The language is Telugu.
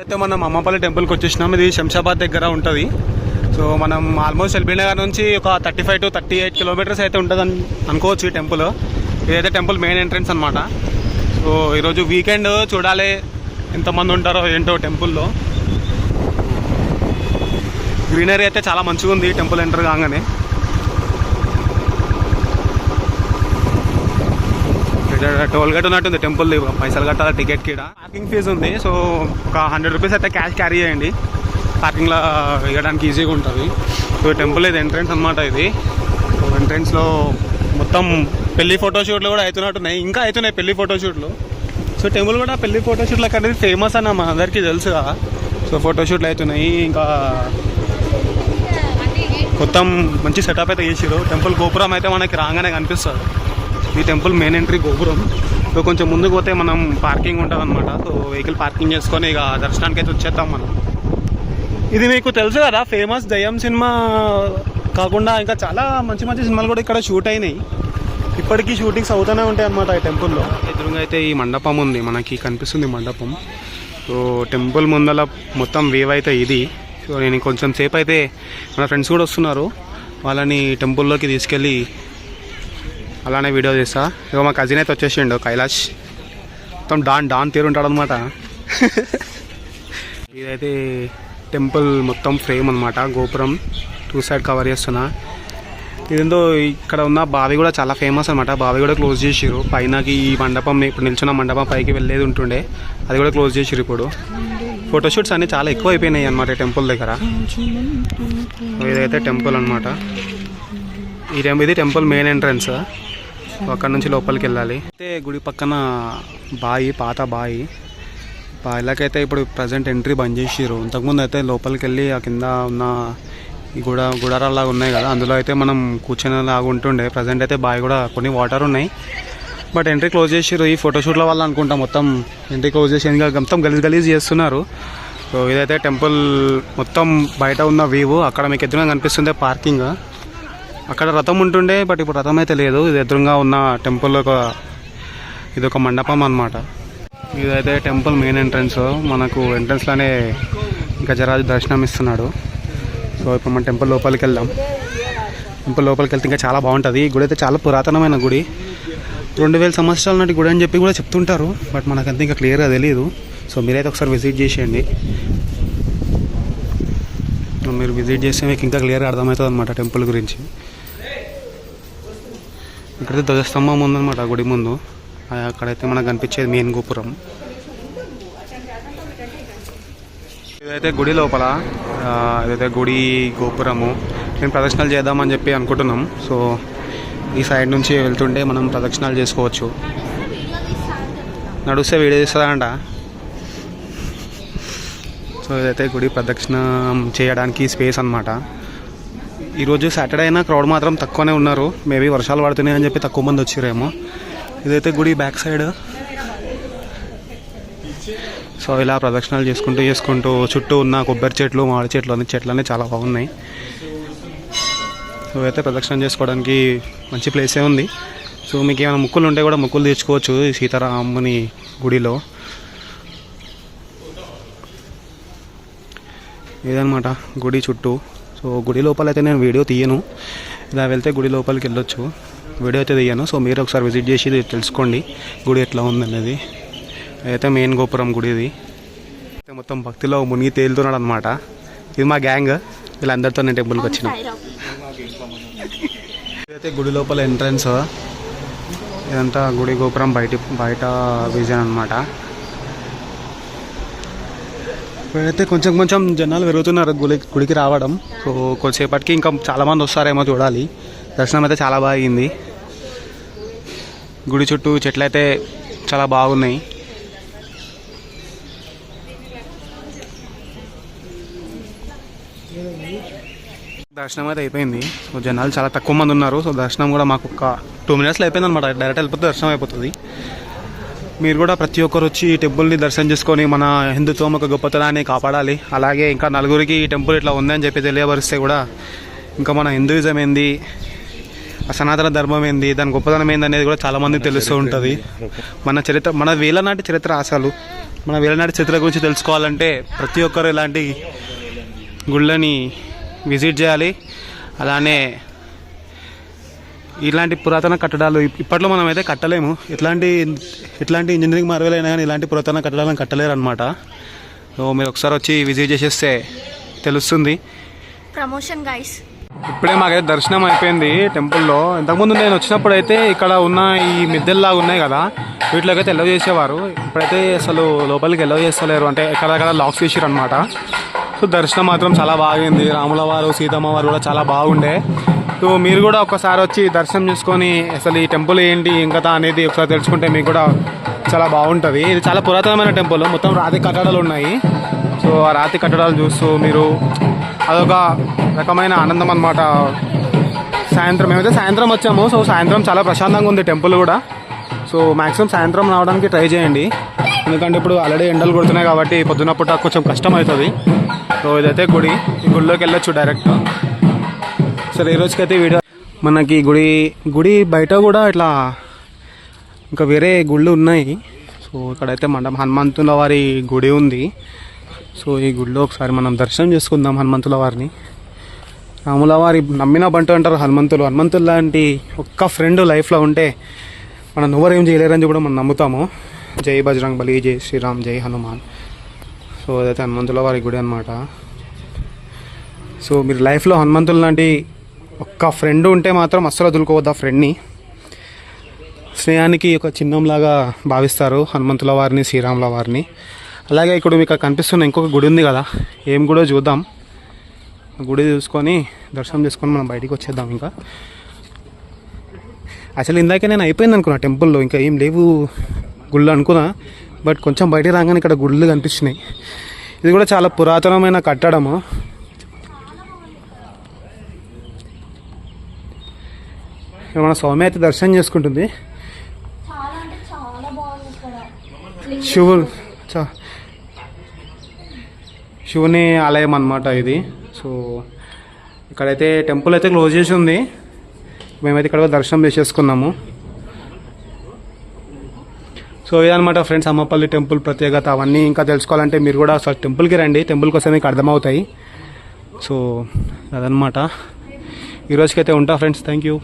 అయితే మనం అమ్మపల్లి టెంపుల్కి వచ్చేసినాం. ఇది శంషాబాద్ దగ్గర ఉంటుంది. సో మనం ఆల్మోస్ట్ ఎల్బీ నగర్ నుంచి ఒక thirty five to thirty eight kilometres అయితే ఉంటుంది అనుకోవచ్చు ఈ టెంపుల్. ఇదైతే టెంపుల్ మెయిన్ ఎంట్రన్స్ అనమాట సో ఈరోజు వీకెండ్ చూడాలి ఎంతమంది ఉంటారో ఏంటో టెంపుల్లో. గ్రీనరీ అయితే చాలా మంచిగా ఉంది టెంపుల్ ఎంటర్ కాగానే. టోల్ గేట్ ఉన్నట్టుంది టెంపుల్ పైసలు కట్టాలి టికెట్ కూడా పార్కింగ్ ఫీజు ఉంది సో ఒక హండ్రెడ్ రూపీస్ అయితే క్యాష్ క్యారీ చేయండి. పార్కింగ్లో వేయడానికి ఈజీగా ఉంటుంది. సో టెంపుల్ ఇది ఎంట్రన్స్ అనమాట ఇది. సో ఎంట్రన్స్లో మొత్తం పెళ్ళి ఫోటోషూట్లు కూడా అవుతున్నట్టున్నాయి ఇంకా అవుతున్నాయి పెళ్ళి ఫోటోషూట్లు సో టెంపుల్ కూడా పెళ్ళి ఫోటోషూట్లకు అనేది ఫేమస్ అన్న మా అందరికీ తెలుసు కదా. సో ఫోటోషూట్లు అవుతున్నాయి ఇంకా మొత్తం మంచి సెటప్ అయితే చేసారు టెంపుల్ గోపురం అయితే మనకి రాగానే కనిపిస్తుంది. ఈ temple main entry gopuram. So కొంచెం ముందుకు పోతే మనం పార్కింగ్ ఉంటుంది అనమాట సో వెహికల్ పార్కింగ్ చేసుకొని ఇక దర్శనానికి అయితే వచ్చేస్తాం మనం. ఇది మీకు తెలుసు కదా ఫేమస్ దయ్యం సినిమా కాకుండా ఇంకా చాలా మంచి మంచి సినిమాలు కూడా ఇక్కడ షూట్ అయినాయి. ఇప్పటికీ షూటింగ్స్ అవుతూనే ఉంటాయి అనమాట ఈ టెంపుల్లో. ఎదురుగా అయితే ఈ మండపం ఉంది మనకి కనిపిస్తుంది మండపం. సో టెంపుల్ ముందల మొత్తం వేవ్ అయితే ఇది. సో నేను కొంచెం సేపు అయితే మన ఫ్రెండ్స్ కూడా వస్తున్నారు. వాళ్ళని టెంపుల్లోకి తీసుకెళ్ళి అలానే వీడియో చేస్తా ఇక మా కజిన్ అయితే వచ్చేసిండు కైలాష్. మొత్తం డాన్ డాన్ తీరు ఉంటాడు అనమాట ఇదైతే టెంపుల్ మొత్తం ఫ్రేమ్ అనమాట గోపురం. టూ సైడ్ కవర్ చేస్తున్నా. ఇదేందో ఇక్కడ ఉన్న బావి కూడా చాలా ఫేమస్ అనమాట బావి కూడా క్లోజ్ చేసిర్రు. పైనకి ఈ మండపం ఇప్పుడు నిల్చున్న మండపం పైకి వెళ్ళేది ఉంటుండే. అది కూడా క్లోజ్ చేసిర్రు ఇప్పుడు. ఫోటోషూట్స్ అన్నీ చాలా ఎక్కువ అయిపోయినాయి అనమాట టెంపుల్ దగ్గర. ఇదైతే టెంపుల్ అనమాట ఈ టెంపుల్ ఇది టెంపుల్ మెయిన్ ఎంట్రన్స్ అక్కడ నుంచి లోపలికి వెళ్ళాలి. అయితే గుడి పక్కన బావి పాత బావి బాయిలకైతే ఇప్పుడు ప్రజెంట్ ఎంట్రీ బంద్ చేసిర్రు. ఇంతకుముందు అయితే లోపలికి వెళ్ళి ఆ కింద ఉన్న ఈ గుడ గుడారాలాగా ఉన్నాయి కదా. అందులో అయితే మనం కూర్చునేలాగా ఉంటుండే. ప్రజెంట్ అయితే బావి కూడా కొన్ని వాటర్ ఉన్నాయి. బట్ ఎంట్రీ క్లోజ్ చేసిర్రు. ఈ ఫోటోషూట్ల వల్ల అనుకుంటా మొత్తం ఎంట్రీ క్లోజ్ చేసి మొత్తం గలీజ్ గలీజ్ చేస్తున్నారు. సో ఇదైతే టెంపుల్ మొత్తం బయట ఉన్న వ్యూ అక్కడ మీకు ఎదురుగా కనిపిస్తుంది పార్కింగ్ అక్కడ రథం ఉంటుండే బట్ ఇప్పుడు రథం అయితే లేదు. ఇది ఎదురుగా ఉన్న టెంపుల్ ఒక ఇది ఒక మండపం అనమాట ఇదైతే టెంపుల్ మెయిన్ ఎంట్రన్స్. మనకు ఎంట్రన్స్లోనే గజరాజు దర్శనం ఇస్తున్నాడు. సో ఇప్పుడు మన టెంపుల్ లోపలికి వెళ్దాం. టెంపుల్ లోపలికి వెళ్తే ఇంకా చాలా బాగుంటుంది. ఈ గుడి అయితే చాలా పురాతనమైన గుడి. రెండు వేల సంవత్సరాల నాటి గుడి అని చెప్పి కూడా చెప్తుంటారు. బట్ మనకంతా ఇంకా క్లియర్గా తెలియదు సో మీరైతే ఒకసారి విజిట్ చేసేయండి. మీరు విజిట్ చేస్తే మీకు ఇంకా క్లియర్గా అర్థమవుతుంది అనమాట టెంపుల్ గురించి. ఇక్కడైతే ధ్వజస్తంభం ఉందన్నమాట గుడి ముందు. అక్కడైతే మనకు కనిపించేది మెయిన్ గోపురం. ఇదైతే గుడి లోపల ఇదైతే గుడి గోపురము. నేను ప్రదక్షిణాలు చేద్దామని చెప్పి అనుకుంటున్నాం. సో ఈ సైడ్ నుంచి వెళ్తుంటే మనం ప్రదక్షిణాలు చేసుకోవచ్చు. నడుస్తే వీడియో చేస్తుందంట సో ఇదైతే గుడి ప్రదక్షిణం చేయడానికి స్పేస్ అనమాట ఈరోజు సాటర్డే అయినా క్రౌడ్ మాత్రం తక్కువనే ఉన్నారు. మేబీ వర్షాలు పడుతున్నాయి అని చెప్పి తక్కువ మంది వచ్చారేమో. ఇదైతే గుడి బ్యాక్ సైడ్. సో ఇలా ప్రదక్షిణాలు చేసుకుంటూ చేసుకుంటూ చుట్టూ ఉన్న కొబ్బరి చెట్లు మామిడి చెట్లు అన్ని చెట్లు అన్నీ చాలా బాగున్నాయి. సో అయితే ప్రదక్షిణం చేసుకోవడానికి మంచి ప్లేసే ఉంది. సో మీకు ఏమైనా ముక్కులు ఉంటే కూడా ముక్కులు తెచ్చుకోవచ్చు సీతారాముని గుడిలో. ఇదనమాట గుడి చుట్టూ. సో గుడి లోపల అయితే నేను వీడియో తీయను. ఇలా వెళ్తే గుడి లోపలికి వెళ్ళొచ్చు. వీడియో అయితే తీయను. సో మీరు ఒకసారి విజిట్ చేసి తెలుసుకోండి గుడి ఎట్లా ఉందనేది. అయితే మెయిన్ గోపురం గుడి ఇది అయితే మొత్తం భక్తిలో మునిగి తేలుతున్నాడు అనమాట ఇది మా గ్యాంగ్. వీళ్ళందరితో నేను టెంపుల్కి వచ్చినాం. ఇదైతే గుడి లోపల ఎంట్రన్స్. ఇదంతా గుడి గోపురం బయట బయట విజన్ అనమాట ఇప్పుడైతే కొంచెం కొంచెం జనాలు పెరుగుతున్నారు గుడి గుడికి రావడం. సో కొద్దిసేపటికి ఇంకా చాలామంది వస్తారేమో చూడాలి. దర్శనం అయితే చాలా బాగా అయింది. గుడి చుట్టూ చెట్లు అయితే చాలా బాగున్నాయి. దర్శనం అయితే అయిపోయింది. సో జనాలు చాలా తక్కువ మంది ఉన్నారు. సో దర్శనం కూడా మాకు ఒక టూ మినిట్స్లో అయిపోయింది అనమాట డైరెక్ట్ వెళ్ళిపోతే దర్శనం అయిపోతుంది. మీరు కూడా ప్రతి ఒక్కరు వచ్చి ఈ టెంపుల్ని దర్శనం చేసుకొని మన హిందుత్వం ఒక గొప్పతనాన్ని కాపాడాలి. అలాగే ఇంకా నలుగురికి ఈ టెంపుల్ ఇట్లా ఉందని చెప్పి తెలియపరిస్తే కూడా ఇంకా మన హిందూయిజం ఏంది? సనాతన ధర్మం ఏంది? దాని గొప్పతనం ఏంది అనేది కూడా చాలామంది తెలుస్తూ ఉంటుంది. మన చరిత్ర మన వేలనాటి చరిత్ర అసలు. మన వేలనాటి చరిత్ర గురించి తెలుసుకోవాలంటే ప్రతి ఒక్కరు ఇలాంటి గుళ్ళని విజిట్ చేయాలి. అలానే ఇలాంటి పురాతన కట్టడాలు ఇప్- ఇప్పట్లో మనం అయితే కట్టలేము. ఎట్లాంటి ఎట్లాంటి ఇంజనీరింగ్ మార్వెలైనా కానీ ఇలాంటి పురాతన కట్టడాలను కట్టలేరు అనమాట సో మీరు ఒకసారి వచ్చి విజిట్ చేసేస్తే తెలుస్తుంది. ప్రమోషన్ గైస్ ఇప్పుడే మాకైతే దర్శనం అయిపోయింది టెంపుల్లో. ఇంతకుముందు నేను వచ్చినప్పుడు అయితే ఇక్కడ ఉన్న ఈ మిద్దెల్లాగా ఉన్నాయి కదా వీటిలోకి అయితే ఎల్లవ చేసేవారు. ఇప్పుడైతే అసలు లోపలికి ఎల్లవ చేస్తలేరు. అంటే ఎక్కడెక్కడ లాక్స్ చేసారు అనమాట సో దర్శనం మాత్రం చాలా బాగుంది రాముల వారు సీతమ్మ వారు కూడా చాలా బాగుండే. సో మీరు కూడా ఒకసారి వచ్చి దర్శనం చేసుకొని అసలు ఈ టెంపుల్ ఏంటి ఇంకా అనేది ఒకసారి తెలుసుకుంటే మీకు కూడా చాలా బాగుంటుంది. ఇది చాలా పురాతనమైన టెంపుల్. మొత్తం రాతి కట్టడాలు ఉన్నాయి. సో ఆ రాతి కట్టడాలు చూస్తూ మీరు అదొక రకమైన ఆనందం అనమాట సాయంత్రం మేమైతే సాయంత్రం వచ్చాము సో సాయంత్రం చాలా ప్రశాంతంగా ఉంది టెంపుల్ కూడా. సో మ్యాక్సిమం సాయంత్రం రావడానికి ట్రై చేయండి. ఎందుకంటే ఇప్పుడు ఆల్రెడీ ఎండలు కొడుతున్నాయి కాబట్టి పొద్దున పూట కొంచెం కష్టం అవుతుంది సో ఇదైతే గుడి. ఈ గుడిలోకి వెళ్ళొచ్చు డైరెక్ట్. సరే ఈ రోజుకైతే వీడియో మనకి గుడి గుడి బయట కూడా ఇట్లా ఇంకా వేరే గుళ్ళు ఉన్నాయి. సో ఇక్కడైతే మన హనుమంతుల వారి గుడి ఉంది. సో ఈ గుడిలో ఒకసారి మనం దర్శనం చేసుకుందాం హనుమంతుల వారిని. రాముల వారి నమ్మిన బంటు అంటారు హనుమంతులు. హనుమంతులు లాంటి ఒక్క ఫ్రెండ్ లైఫ్లో ఉంటే మనం ఎవరు ఏం చేయలేరని కూడా మనం నమ్ముతాము. జై బజరంగ్ బలి జై శ్రీరామ్ జై హనుమాన్. సో అదైతే హనుమంతుల వారి గుడి అనమాట సో మీరు లైఫ్లో హనుమంతులు లాంటి ఒక్క ఫ్రెండ్ ఉంటే మాత్రం అస్సలు వదులుకోవద్దు ఆ ఫ్రెండ్ని స్నేహానికి ఒక చిహ్నంలాగా భావిస్తారు హనుమంతుల వారిని శ్రీరాముల వారిని. అలాగే ఇక్కడ మీకు కనిపిస్తున్న ఇంకొక గుడి ఉంది కదా ఏం కూడా చూద్దాం. ఆ గుడి చూసుకొని దర్శనం చేసుకొని మనం బయటికి వచ్చేద్దాం ఇంకా. అసలు ఇందాక నేను అయిపోయింది అనుకున్నా టెంపుల్లో ఇంకా ఏం లేవు గుళ్ళు అనుకున్నా బట్ కొంచెం బయటికి రాగానే ఇక్కడ గుళ్ళు కనిపిస్తున్నాయి ఇది కూడా చాలా పురాతనమైన కట్టడము ఇక్కడ మన స్వామి అయితే దర్శనం చేసుకుంటుంది. శివుడు చా శివుని ఆలయం అన్నమాట ఇది. సో ఇక్కడైతే టెంపుల్ అయితే క్లోజ్ చేసి ఉంది. మేమైతే ఇక్కడ దర్శనం చేసేసుకున్నాము. సో ఇదనమాట ఫ్రెండ్స్ అమ్మపల్లి టెంపుల్ ప్రత్యేకత. అవన్నీ ఇంకా తెలుసుకోవాలంటే మీరు కూడా అసలు టెంపుల్కి రండి. టెంపుల్కి వస్తే మీకు అర్థమవుతాయి. సో అదనమాట ఈరోజుకైతే ఉంటా ఫ్రెండ్స్. Thank you